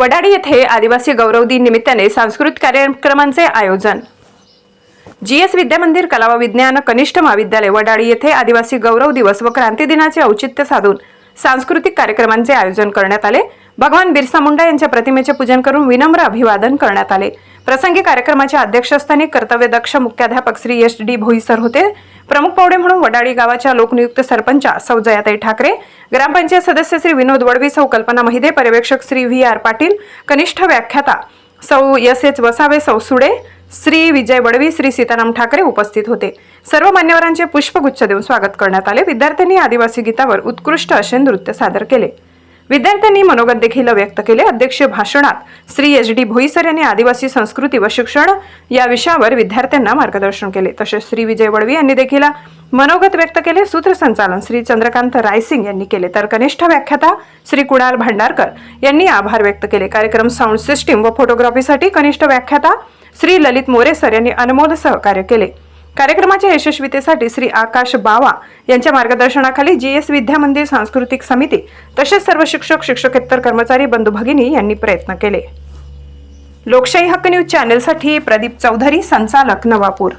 वडाडी येथे आदिवासी गौरव दिन निमित्ताने सांस्कृतिक कार्यक्रमांचे आयोजन. जी एस विद्यामंदिर कला व विज्ञान कनिष्ठ महाविद्यालय वडाळी येथे आदिवासी गौरव दिवस व क्रांती दिनाचे औचित्य साधून सांस्कृतिक कार्यक्रमांचे आयोजन करण्यात आले. भगवान बिरसा मुंडा यांच्या प्रतिमेचे पूजन करून विनम्र अभिवादन करण्यात आले. प्रसंगी कार्यक्रमाच्या अध्यक्षस्थानी कर्तव्यदक्ष मुख्याध्यापक श्री एस डी भोईसर होते. प्रमुख पाहुणे म्हणून वडाळी गावाच्या लोकनियुक्त सरपंचा सौ जयाताई ठाकरे ग्रामपंचायत सदस्य श्री विनोद वडवी सौ कल्पना महिदे पर्यवेक्षक श्री व्ही आर पाटील कनिष्ठ व्याख्याता सौ एस एच वसावे सौ सुडे श्री विजय वडवी श्री सीताराम ठाकरे उपस्थित होते. सर्व मान्यवरांचे पुष्पगुच्छ देऊन स्वागत करण्यात आले. विद्यार्थ्यांनी आदिवासी गीतावर उत्कृष्ट असे नृत्य सादर केले. विद्यार्थ्यांनी मनोगत देखील व्यक्त केले. अध्यक्ष भाषणात श्री एच डी भोईसर यांनी आदिवासी संस्कृती व शिक्षण या विषयावर विद्यार्थ्यांना मार्गदर्शन केले. तसेच श्री विजय वडवी यांनी देखील मनोगत व्यक्त केले. सूत्रसंचालन श्री चंद्रकांत रायसिंग यांनी केले. तर कनिष्ठ व्याख्याता श्री कुणाल भांडारकर यांनी आभार व्यक्त केले. कार्यक्रम साऊंड सिस्टीम व फोटोग्राफीसाठी कनिष्ठ व्याख्याता श्री ललित मोरे सर यांनी अनमोल सहकार्य केले. कार्यक्रमाच्या यशस्वीतेसाठी श्री आकाश बावा यांच्या मार्गदर्शनाखाली जीएस विद्या मंदिर सांस्कृतिक समिती तसेच सर्व शिक्षक शिक्षकेतर कर्मचारी बंधू भगिनी यांनी प्रयत्न केले. लोकशाही हक्क न्यूज चॅनेलसाठी प्रदीप चौधरी संचालक नवापूर.